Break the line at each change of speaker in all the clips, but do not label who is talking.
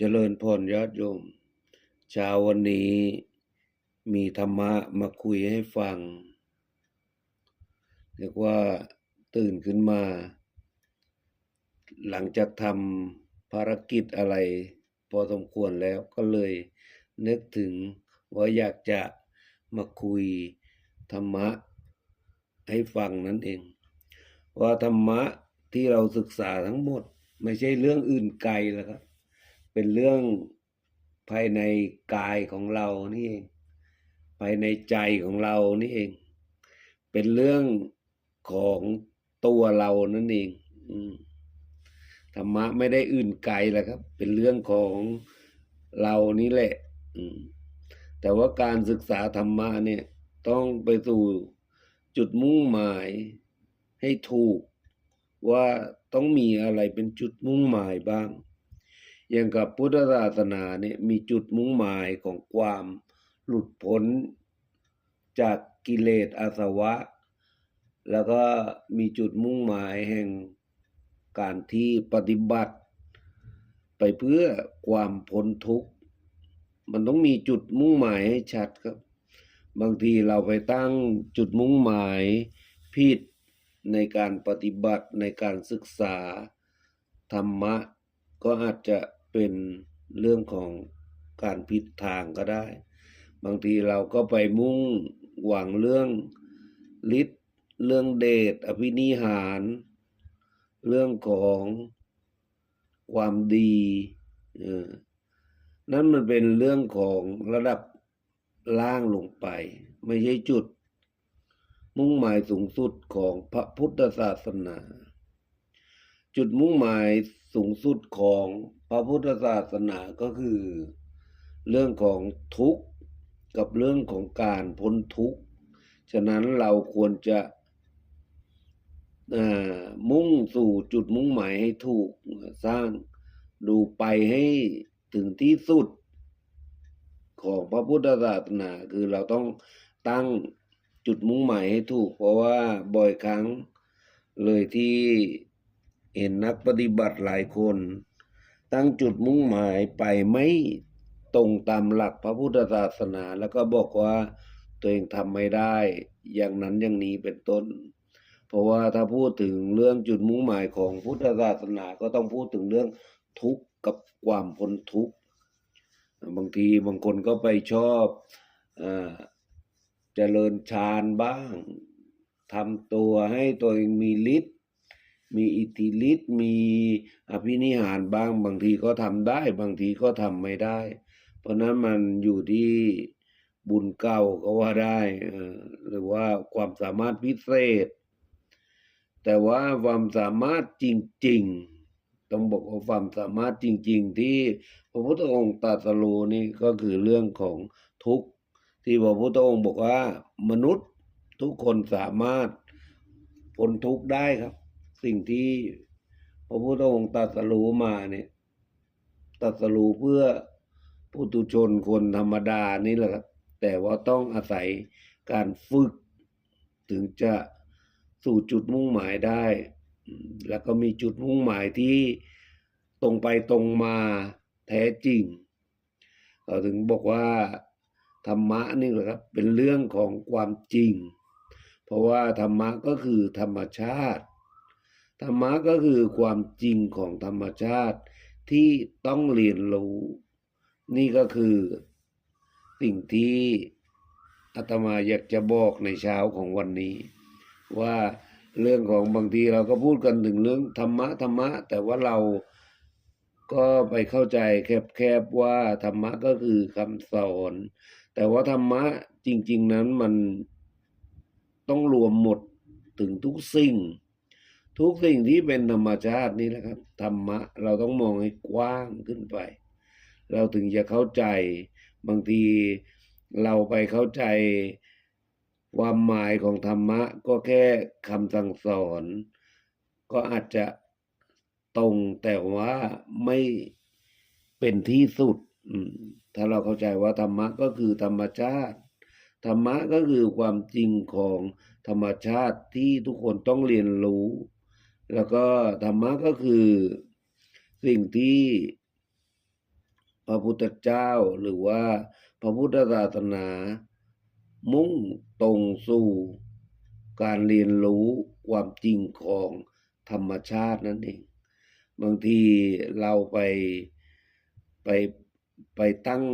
เจริญพรญาติโยมเช้าวันนี้มีธรรมะมาคุยให้ฟัง เรียกว่าตื่นขึ้นมา หลังจากทำภารกิจอะไร พอสมควรแล้วก็เลยนึกถึงว่าอยากจะมาคุยธรรมะให้ฟังนั่นเอง ว่าธรรมะที่เราศึกษาทั้งหมด ไม่ใช่เรื่องอื่นไกลแล้วครับ เป็นเรื่องภายในกายของเรานี่เองภายในใจของเรานี่เอง เป็นเรื่องของตัวเรานั่นเองอธรรมะไม่ได้อื่นไกลแล้วครับ เป็นเรื่องของเรานี่แหละแต่ว่าการศึกษาธรรมะเนี่ย ต้องไปสู่จุดมุ่งหมายให้ถูก ว่าต้องมีอะไรเป็นจุดมุ่งหมายบ้าง อย่างกับพุทธศาสนาเนี่ยมีจุดมุ่งหมายของความหลุดพ้นจากกิเลสอาสวะ แล้วก็มีจุดมุ่งหมายแห่งการที่ปฏิบัติ ไปเพื่อความพ้นทุกข์มันต้องมีจุดมุ่งหมายให้ชัดครับ บางทีเราไปตั้งจุดมุ่งหมายผิดในการปฏิบัติในการศึกษาธรรมะ ก็อาจจะ เป็นเรื่องของการผิดทางก็ได้ บางทีเราก็ไปมุ่งหวังเรื่องฤทธิ์เรื่องเดชอภินิหาร เรื่องของความดีนั่นมันเป็นเรื่องของระดับล่างลงไป ไม่ใช่จุด มุ่งหมายสูงสุดของพระพุทธศาสนา จุดมุ่งหมายสูงสุดของพระพุทธศาสนาก็คือ เรื่องของทุกข์กับเรื่องของการพ้นทุกข์ฉะนั้นเราควรจะมุ่งสู่จุดมุ่งหมายให้ถูกสร้างดูไปให้ถึงที่สุด ของพระพุทธศาสนาคือเราต้องตั้งจุดมุ่งหมายให้ถูก เพราะว่าบ่อยครั้งเลยที่ เห็นนักปฏิบัติหลายคน ตั้งจุดมุ่งหมายไปไม่ตรงตามหลักพระพุทธศาสนา แล้วก็บอกว่าตัวเองทำไม่ได้ อย่างนั้นอย่างนี้เป็นต้น เพราะว่าถ้าพูดถึงเรื่องจุดมุ่งหมายของพุทธศาสนาก็ต้องพูดถึงเรื่องทุกข์กับความพ้นทุกข์บางทีบางคนก็ไปชอบอเจริญฌานบ้างทำตัวให้ตัวเองมีฤทธิ์ มีอิทธิฤทธิ์มีอภินิหารบ้างบางทีก็ทำได้ บางทีก็ทำไม่ได้ เพราะนั้นมันอยู่ที่บุญเก่าก็ว่าได้หรือว่าความสามารถพิเศษ แต่ว่าความสามารถจริง ๆ ต้องบอกว่าความสามารถจริง ๆ ที่พระพุทธองค์ตรัสรู้นี่ก็คือเรื่องของทุกข์ที่พระพุทธองค์บอกว่ามนุษย์ทุกคนสามารถพ้นทุกข์ได้ครับ สิ่งที่พระพุทธองค์ตรัสรู้มาเนี่ยตรัสรู้เพื่อผู้ตุชนคนธรรมดานี่แหละครับ แต่ว่าต้องอาศัยการฝึก ถึงจะสู่จุดมุ่งหมายได้ แล้วก็มีจุดมุ่งหมายที่ตรงไปตรงมาแท้จริงเราถึงบอกว่าธรรมะนี่แหละครับ เป็นเรื่องของความจริง เพราะว่าธรรมะก็คือธรรมชาติ ธรรมะก็คือความจริงของธรรมชาติที่ต้องเรียนรู้ นี่ก็คือสิ่งที่อาตมาอยากจะบอกในเช้าของวันนี้ ว่าเรื่องของบางทีเราก็พูดกันถึงเรื่องธรรมะธรรมะ แต่ว่าเราก็ไปเข้าใจแคบๆว่าธรรมะก็คือคำสอน แต่ว่าธรรมะจริง ๆนั้นมันต้องรวมหมดถึงทุกสิ่ง ทุกสิ่งที่เป็นธรรมชาตินี่แหละครับ ธรรมะ เราต้องมองให้กว้างขึ้นไป เราถึงจะเข้าใจบางทีเราไปเข้าใจความหมายของธรรมะ ก็แค่คำสั่งสอน ก็อาจจะตรงแต่ว่าไม่เป็นที่สุดถ้าเราเข้าใจว่าธรรมะก็คือธรรมชาติ ธรรมะก็คือความจริงของธรรมชาติที่ทุกคนต้องเรียนรู้ แล้วก็ธรรมะก็คือสิ่งที่พระพุทธเจ้าหรือว่าพระพุทธศาสนา มุ่งตรงสู่ การเรียนรู้ความจริงของธรรมชาตินั่นเอง บางทีเราไปไปไปตั้ง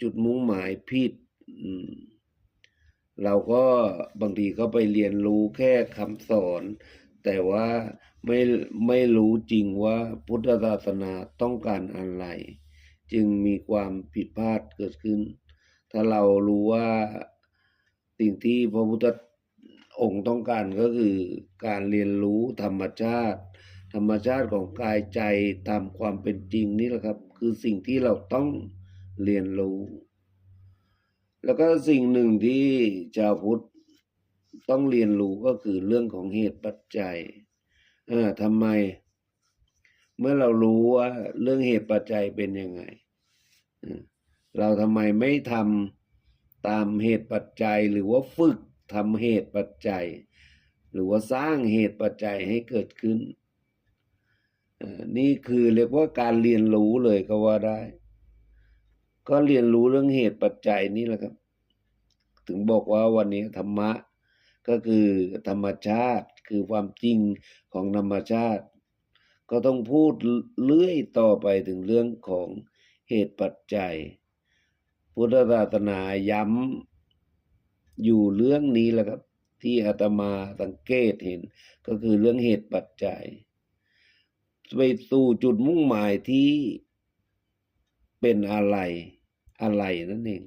จุดมุ่งหมายผิดเราก็บางทีก็ไปเรียนรู้แค่คำสอน แต่ว่าไม่ไม่รู้จริงว่าพุทธศาสนาต้องการอะไร จึงมีความผิดพลาดเกิดขึ้น ถ้าเรารู้ว่าสิ่งที่พระพุทธองค์ต้องการก็คือการเรียนรู้ธรรมชาติ ธรรมชาติของกายใจตามความเป็นจริงนี่แหละครับ คือสิ่งที่เราต้องเรียนรู้ แล้วก็สิ่งหนึ่งที่ชาวพุทธ ต้องเรียนรู้ก็คือเรื่องของเหตุปัจจัยเออทำไม เมื่อเรารู้ว่าเรื่องเหตุปัจจัยเป็นยังไง เราทำไมไม่ทำตามเหตุปัจจัย หรือว่าฝึกทำเหตุปัจจัย หรือว่าสร้างเหตุปัจจัยให้เกิดขึ้นอ่อนี่คือเรียกว่าการเรียนรู้เลยก็ว่าได้ ก็เรียนรู้เรื่องเหตุปัจจัยนี่แหละครับ ถึงบอกว่าวันนี้ธรรมะ ก็คือธรรมชาติคือความจริงของธรรมชาติ ก็ต้องพูดเลื่อยต่อไปถึงเรื่องของเหตุปัจจัย พุทธศาสนาย้ำอยู่เรื่องนี้แหละครับ ที่อาตมาสังเกตเห็น ก็คือเรื่องเหตุปัจจัยไปสู่จุดมุ่งหมายที่เป็นอะไรอะไรนั่นเอง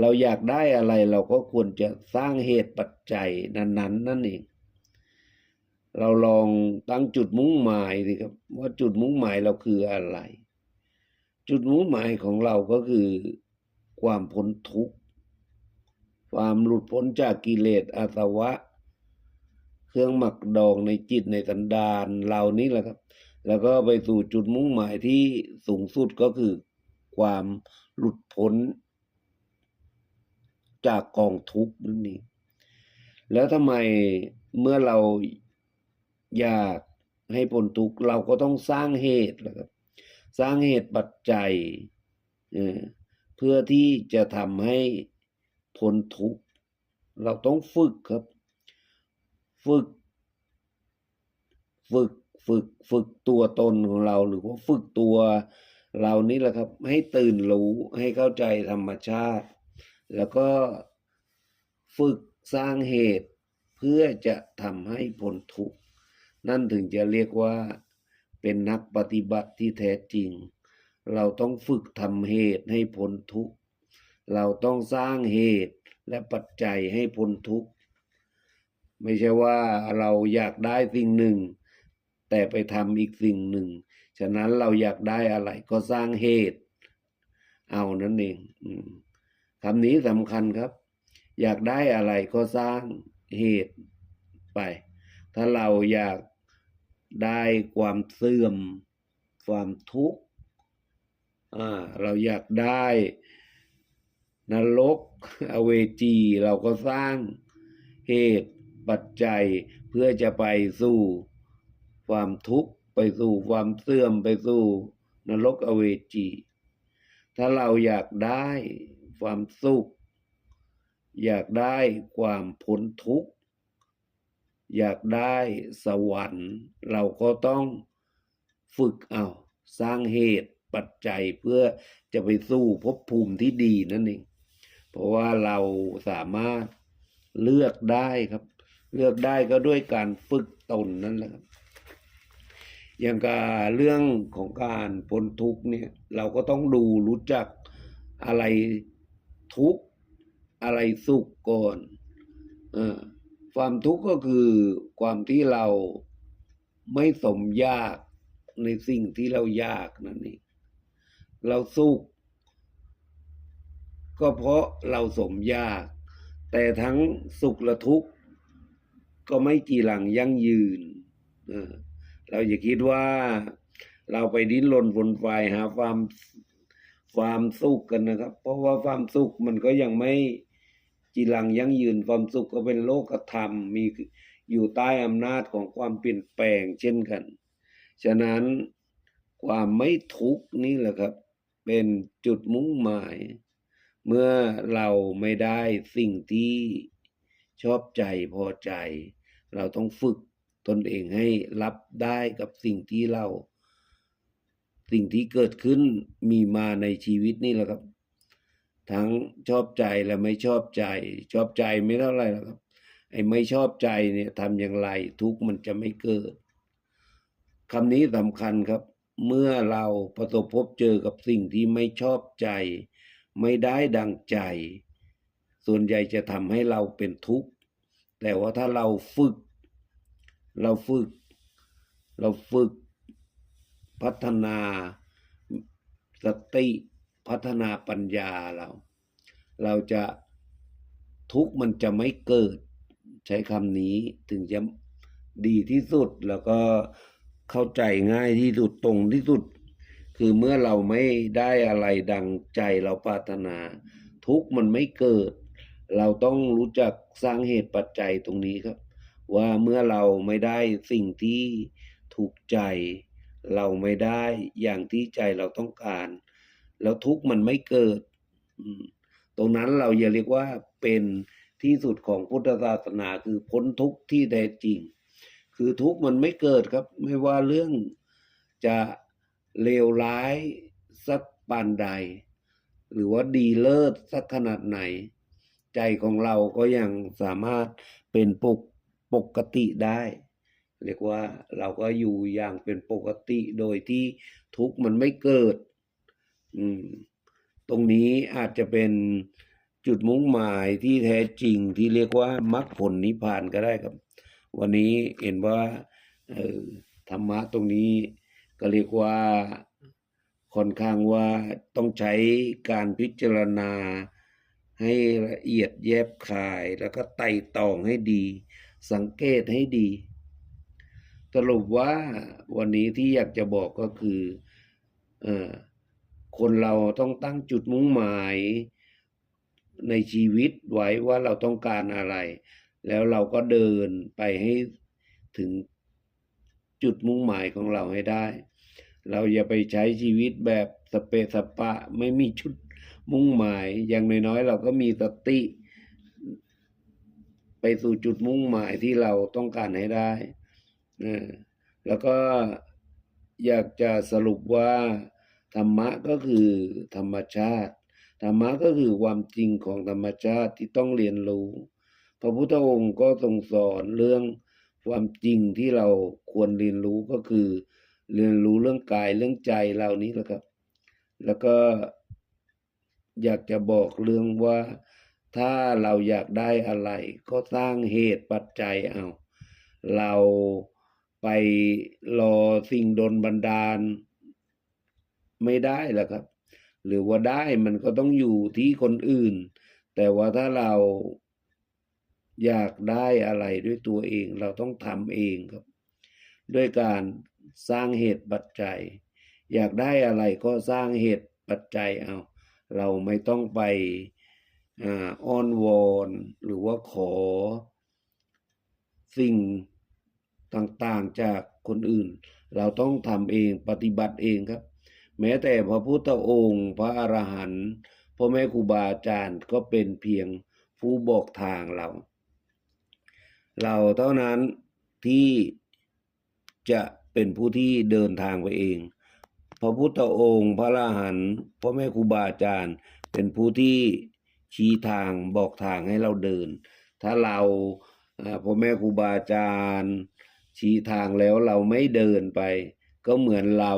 เราอยากได้อะไรเราก็ควรจะสร้างเหตุปัจจัยนั้นๆนั่นเองเราลองตั้งจุดมุ่งหมายสิครับ ว่าจุดมุ่งหมายเราคืออะไร จุดมุ่งหมายของเราก็คือความพ้นทุกข์ความหลุดพ้นจากกิเลสอาสวะ เครื่องหมักดองในจิตในสันดานเรานี้แหละครับ แล้วก็ไปสู่จุดมุ่งหมายที่สูงสุดก็คือ ความหลุดพ้น จากกองทุกข์นั่นเองแล้วทำไมเมื่อเราอยากให้พ้นทุกข์เราก็ต้องสร้างเหตุนะครับ สร้างเหตุปัจจัยเพื่อที่จะทำให้พ้นทุกข์เราต้องฝึกครับ ฝึก ฝึกฝึกฝึกตัวตนของเรา หรือว่าฝึกตัวเรานี่แหละครับ ให้ตื่นรู้ให้เข้าใจธรรมชาติ แล้วก็ฝึกสร้างเหตุเพื่อจะทำให้พ้นทุกข์นั่นถึงจะเรียกว่าเป็นนักปฏิบัติที่แท้จริง เราต้องฝึกทำเหตุให้พ้นทุกข์เราต้องสร้างเหตุและปัจจัยให้พ้นทุกข์ไม่ใช่ว่าเราอยากได้สิ่งหนึ่ง แต่ไปทำอีกสิ่งหนึ่ง ฉะนั้นเราอยากได้อะไรก็สร้างเหตุ เอานั่นเอง อืม คำนี้สำคัญครับ อยากได้อะไรก็สร้างเหตุไป ถ้าเราอยากได้ความเสื่อม ความทุกข์เราอยากได้นรกอเวจี เราก็สร้างเหตุปัจจัยเพื่อจะไปสู่ความทุกข์ไปสู่ความเสื่อมไปสู่นรกอเวจี ถ้าเราอยากได้ ความสุข อยากได้ความพ้นทุกข์ อยากได้สวรรค์ เราก็ต้องฝึกเอาสร้างเหตุปัจจัยเพื่อจะไปสู่ภพภูมิที่ดีนั่นเอง เพราะว่าเราสามารถเลือกได้ครับ เลือกได้ก็ด้วยการฝึกตนนั่นแหละครับอย่างกับเรื่องของการพ้นทุกเนี่ย เราก็ต้องดูรู้จักอะไร ทุกข์อะไรสุขก่อนอความทุกข์ก็คือความที่เราไม่สมยากในสิ่งที่เรายากนั่นเองเราสุขก็เพราะเราสมยาก แต่ทั้งสุขและทุกข์ก็ไม่จีหลังยั่งยืนเออเราอย่าคิดว่าเราไปดิ้นรนฝนไฟหาความ ความสุขกันนะครับ เพราะว่าความสุขมันก็ยังไม่จีรังยั่งยืนความสุขก็เป็นโลกธรรมมีอยู่ใต้อำนาจของความเปลี่ยนแปลงเช่นกัน ฉะนั้นความไม่ทุกข์นี่แหละครับ เป็นจุดมุ่งหมาย เมื่อเราไม่ได้สิ่งที่ชอบใจพอใจ เราต้องฝึกตนเองให้รับได้กับสิ่งที่เรา สิ่งที่เกิดขึ้นมีมาในชีวิตนี่แหละครับ ทั้งชอบใจและไม่ชอบใจ ชอบใจไม่เท่าไหร่หรอกครับ ไอ้ไม่ชอบใจเนี่ยทำอย่างไร ทุกมันจะไม่เกิดคำนี้สำคัญครับ เมื่อเราประสบพบเจอกับสิ่งที่ไม่ชอบใจ ไม่ได้ดังใจ ส่วนใหญ่จะทำให้เราเป็นทุกข์ แต่ว่าถ้าเราฝึก เราฝึก เราฝึก พัฒนาสติพัฒนาปัญญาเรา เราจะทุกข์มันจะไม่เกิด ใช้คำนี้ถึงจะดีที่สุดแล้วก็เข้าใจง่ายที่สุดตรงที่สุด คือเมื่อเราไม่ได้อะไรดังใจเราปรารถนา ทุกข์มันไม่เกิด เราต้องรู้จักสร้างเหตุปัจจัยตรงนี้ครับ ว่าเมื่อเราไม่ได้สิ่งที่ถูกใจ เราไม่ได้อย่างที่ใจเราต้องการ แล้วทุกข์มันไม่เกิด ตรงนั้นเราอย่าเรียกว่าเป็นที่สุดของพุทธศาสนาคือพ้นทุกข์ที่แท้จริง คือทุกข์มันไม่เกิดครับ ไม่ว่าเรื่องจะเลวร้ายสักปานใด หรือว่าดีเลิศสักขนาดไหน ใจของเราก็ยังสามารถเป็นปกปกติได้ เรียกว่าเราก็อยู่อย่างเป็นปกติโดยที่ทุกข์มันไม่เกิด อืม ตรงนี้อาจจะเป็นจุดมุ่งหมายที่แท้จริงที่เรียกว่ามรรคผลนิพพานก็ได้ครับ วันนี้เห็นว่าเออธรรมะตรงนี้ก็เรียกว่าค่อนข้างว่าต้องใช้การพิจารณาให้ละเอียดแยบคายแล้วก็ไต่ตองให้ดี สังเกตให้ดี สรุปว่าวันนี้ที่อยากจะบอกก็คือเออคนเราต้องตั้งจุดมุ่งหมายในชีวิตไว้ว่าเราต้องการอะไร แล้วเราก็เดินไปให้ถึงจุดมุ่งหมายของเราให้ได้ เราอย่าไปใช้ชีวิตแบบสเปสปะไม่มีจุดมุ่งหมาย อย่างน้อยๆเราก็มีสติ ไปสู่จุดมุ่งหมายที่เราต้องการให้ได้ เออแล้วก็อยากจะสรุปว่าธรรมะก็คือธรรมชาติ ธรรมะก็คือความจริงของธรรมชาติที่ต้องเรียนรู้ พระพุทธองค์ก็ทรงสอนเรื่องความจริงที่เราควรเรียนรู้ก็คือ เรียนรู้เรื่องกายเรื่องใจเรานี้แหละครับ แล้วก็อยากจะบอกเรื่องว่าถ้าเราอยากได้อะไร ก็สร้างเหตุปัจจัยเอา เรา ไปรอสิ่งดนบันดาล ไม่ได้หรอกครับ หรือว่าได้มันก็ต้องอยู่ที่คนอื่น แต่ว่าถ้าเราอยากได้อะไรด้วยตัวเอง เราต้องทำเองครับ ด้วยการสร้างเหตุปัจจัย อยากได้อะไรก็สร้างเหตุปัจจัยเอาเราไม่ต้องไปอ้อนวอนหรือว่าขอสิ่ง ต่างๆจากคนอื่น เราต้องทำเองปฏิบัติเองครับ แม้แต่พระพุทธองค์ พระอรหันต์พ่อแม่ครูบาอาจารย์ก็เป็นเพียงผู้บอกทางเรา เราเท่านั้นที่จะเป็นผู้ที่เดินทางไปเอง พระพุทธองค์ พระอรหันต์พ่อแม่ครูบาอาจารย์ เป็นผู้ที่ชี้ทางบอกทางให้เราเดิน ถ้าเราพ่อแม่ครูบาอาจารย์ ชี้ทางแล้วเราไม่เดินไป ก็เหมือนเรา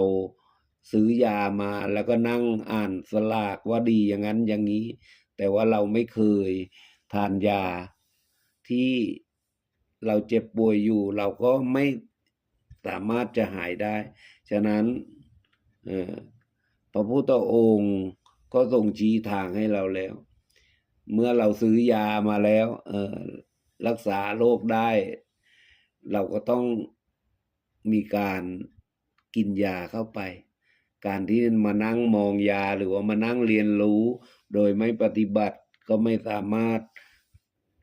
ซื้อยามาแล้วก็นั่งอ่านสลากว่าดีอย่างนั้นอย่างนี้ แต่ว่าเราไม่เคยทานยา ที่เราเจ็บป่วยอยู่ เราก็ไม่สามารถจะหายได้ ฉะนั้นพระพุทธองค์ก็ทรงชี้ทางให้เราแล้ว เมื่อเราซื้อยามาแล้วรักษาโรคได้ เราก็ต้องมีการกินยาเข้าไป การที่มานั่งมองยาหรือว่ามานั่งเรียนรู้ โดยไม่ปฏิบัติก็ไม่สามารถ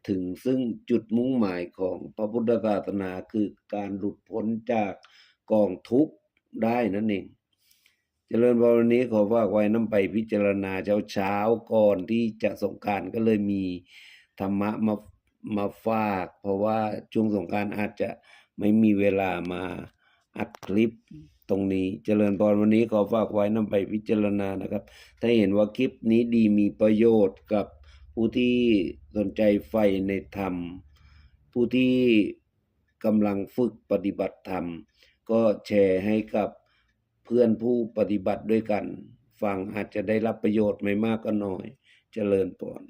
ถึงซึ่งจุดมุ่งหมายของพระพุทธศาสนาคือการหลุดพ้นจากกองทุกข์ได้นั่นเอง เจริญพรวันนี้ขอฝากไว้น้ำไปพิจารณาเช้าๆก่อนที่จะสงการก็เลยมีธรรมะมา มาฝาก เพราะว่าช่วงสงกรารอาจจะไม่มีเวลามาอัดคลิปตรงนี้เจริญพรวันนี้ขอฝากไว้น้ำไปพิจารณานะครับ ถ้าเห็นว่าคลิปนี้ดีมีประโยชน์กับผู้ที่สนใจใฝ่ในธรรม ผู้ที่กำลังฝึกปฏิบัติธรรม ก็แชร์ให้กับเพื่อนผู้ปฏิบัติด้วยกัน ฟังอาจจะได้รับประโยชน์ไม่มากก็น้อย เจริญพร